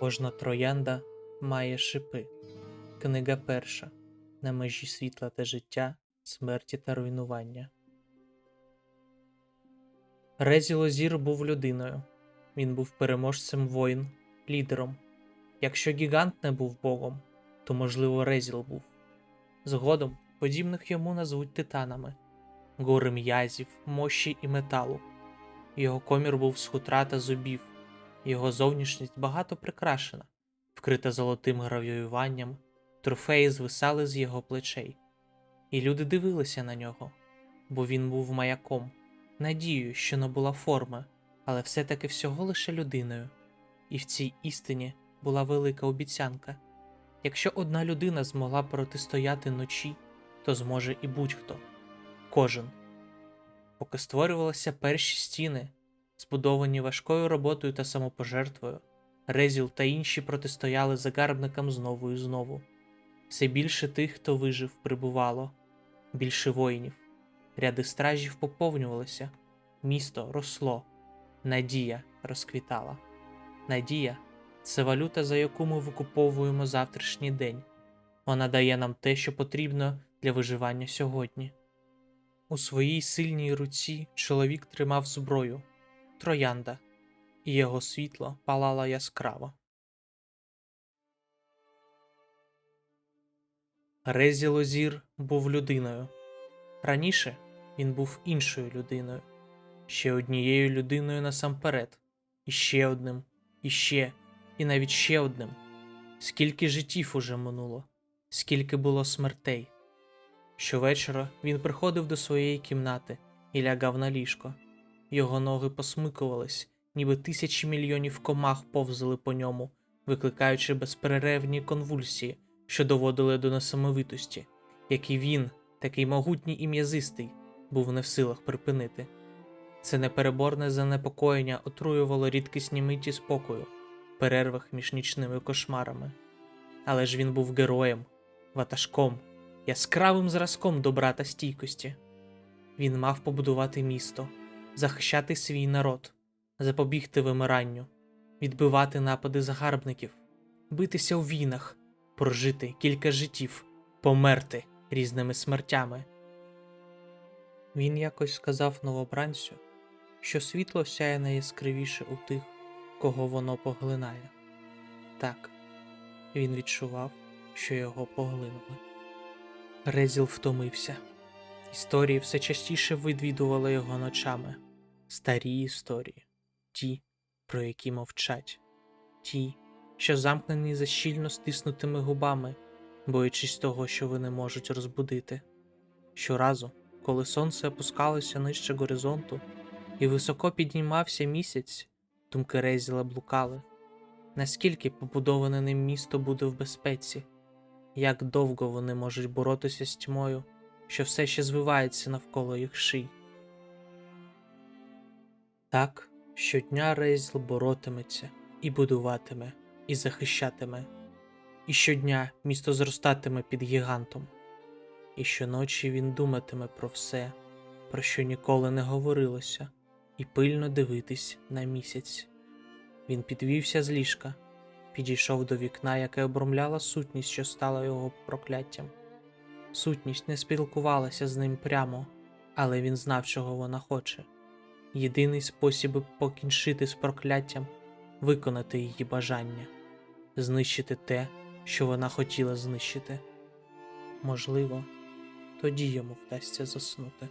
Кожна троянда має шипи. Книга перша. На межі світла та життя, смерті та руйнування. Резі Лозір був людиною. Він був переможцем воїн, лідером. Якщо гігант не був богом, то, можливо, Резіл був. Згодом подібних йому назвуть титанами, гори м'язів, мощі і металу. Його комір був з хутра та зубів, його зовнішність багато прикрашена, вкрита золотим гравіюванням, трофеї звисали з його плечей. І люди дивилися на нього, бо він був маяком, надією, що не була форми, але все-таки всього лише людиною. І в цій істині була велика обіцянка. Якщо одна людина змогла протистояти ночі, то зможе і будь-хто, кожен. Поки створювалися перші стіни, збудовані важкою роботою та самопожертвою, Резіл та інші протистояли загарбникам знову і знову. Все більше тих, хто вижив, прибувало, більше воїнів. Ряди стражів поповнювалися, місто росло, надія розквітала. Надія це валюта, за яку ми викуповуємо завтрашній день. Вона дає нам те, що потрібно для виживання сьогодні. У своїй сильній руці чоловік тримав зброю троянда, і його світло палало яскраво. Резі Лозір був людиною. Раніше він був іншою людиною, ще однією людиною насамперед, і ще одним, і ще, і навіть ще одним. Скільки життів уже минуло, скільки було смертей. Щовечора він приходив до своєї кімнати і лягав на ліжко. Його ноги посмикувались, ніби тисячі мільйонів комах повзали по ньому, викликаючи безперервні конвульсії, що доводили до несамовитості, які він, такий могутній і м'язистий, був не в силах припинити. Це непереборне занепокоєння отруювало рідкісні миті спокою, перервах між нічними кошмарами. Але ж він був героєм, ватажком, яскравим зразком добра та стійкості. Він мав побудувати місто, захищати свій народ, запобігти вимиранню, відбивати напади загарбників, битися у війнах, прожити кілька життів, померти різними смертями. Він якось сказав новобранцю, що світло сяє найяскравіше у тих, кого воно поглинає. Так, він відчував, що його поглинули. Резіл втомився. Історії все частіше відвідували його ночами. Старі історії, ті, про які мовчать, ті, що замкнені за щільно стиснутими губами, боячись того, що вони можуть розбудити. Щоразу, коли сонце опускалося нижче горизонту і високо піднімався місяць, думки Резіла блукали. Наскільки побудоване ним місто буде в безпеці, як довго вони можуть боротися з тьмою, що все ще звивається навколо їх ший. Так, щодня Рейзл боротиметься і будуватиме, і захищатиме, і щодня місто зростатиме під гігантом, і щоночі він думатиме про все, про що ніколи не говорилося, і пильно дивитись на місяць. Він підвівся з ліжка, підійшов до вікна, яке обромляла сутність, що стала його прокляттям. Сутність не спілкувалася з ним прямо, але він знав, чого вона хоче. Єдиний спосіб покінчити з прокляттям виконати її бажання, знищити те, що вона хотіла знищити. Можливо, тоді йому вдасться заснути.